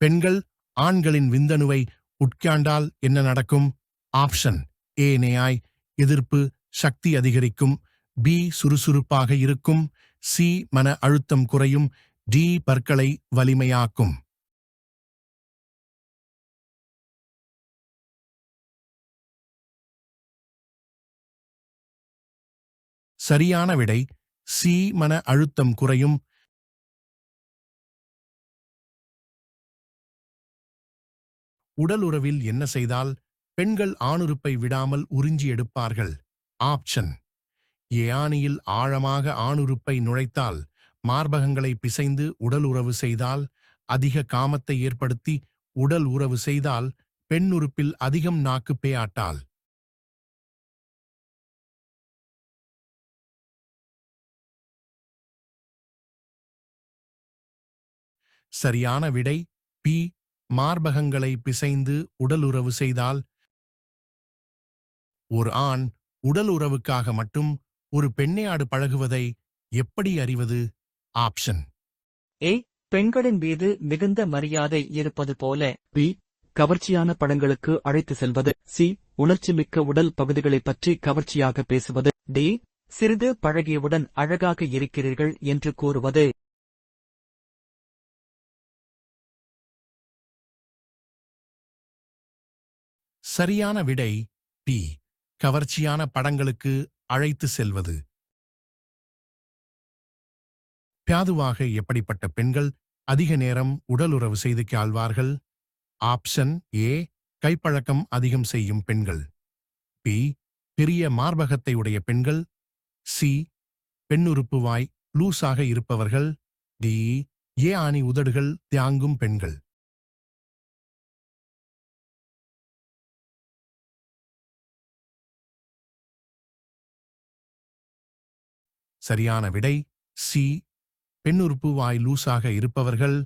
பெண்கள் ஆண்களின் விந்தணுவை உட்காண்டால் என்ன நடக்கும்? ஆப்ஷன். ஏ நேயாய் எதிர்ப்பு சக்தி அதிகரிக்கும். பி சுறுசுறுப்பாக இருக்கும். சி மன அழுத்தம் குறையும். டி பற்களை வலிமையாக்கும். சரியான விடை. சி மன அழுத்தம் குறையும். உடல் உறவில் என்ன செய்தால் பெண்கள் ஆணுறுப்பை விடாமல் உறிஞ்சி எடுப்பார்கள்? ஆப்ஷன். ஏ ஆழமாக ஆணுறுப்பை நுழைத்தால் மார்பகங்களை பிசைந்து உடல் உறவு செய்தால் அதிக காமத்தை ஏற்படுத்தி உடல் உறவு செய்தால் பெண் உறுப்பில் அதிகம் நாக்கு பேயாட்டால். சரியான விடை பி மார்பகங்களை பிசைந்து உடலுறவு செய்தால் ஒரு ஆண் உடல் உறவுக்காக மட்டும் ஒரு பெண்ணையாடு பழகுவதை எப்படி அறிவது? ஆப்ஷன். ஏ. பெண்களின் மீது மிகுந்த மரியாதை இருப்பது போல. பி. கவர்ச்சியான படங்களுக்கு அழைத்து செல்வது. சி. உணர்ச்சிமிக்க உடல் பகுதிகளைப் பற்றி கவர்ச்சியாக பேசுவது. டி. சிறிது பழகியவுடன் அழகாக இருக்கிறீர்கள் என்று கூறுவது. சரியான விடை பி. கவர்ச்சியான படங்களுக்கு அழைத்து செல்வது. பியாதுவாக எப்படிப்பட்ட பெண்கள் அதிக நேரம் உடலுறவு செய்து ஆழ்வார்கள் ஆப்ஷன் ஏ. கைப்பழக்கம் அதிகம் செய்யும் பெண்கள். பி. பெரிய மார்பகத்தை உடைய பெண்கள். சி. பெண்ணுறுப்பு வாய் லூசாக இருப்பவர்கள். டி. ஏ. ஆணி உதடுகள் தியாங்கும் பெண்கள். சரியான விடை சி. பெண்ணுறுப்பு வாய் லூசாக இருப்பவர்கள்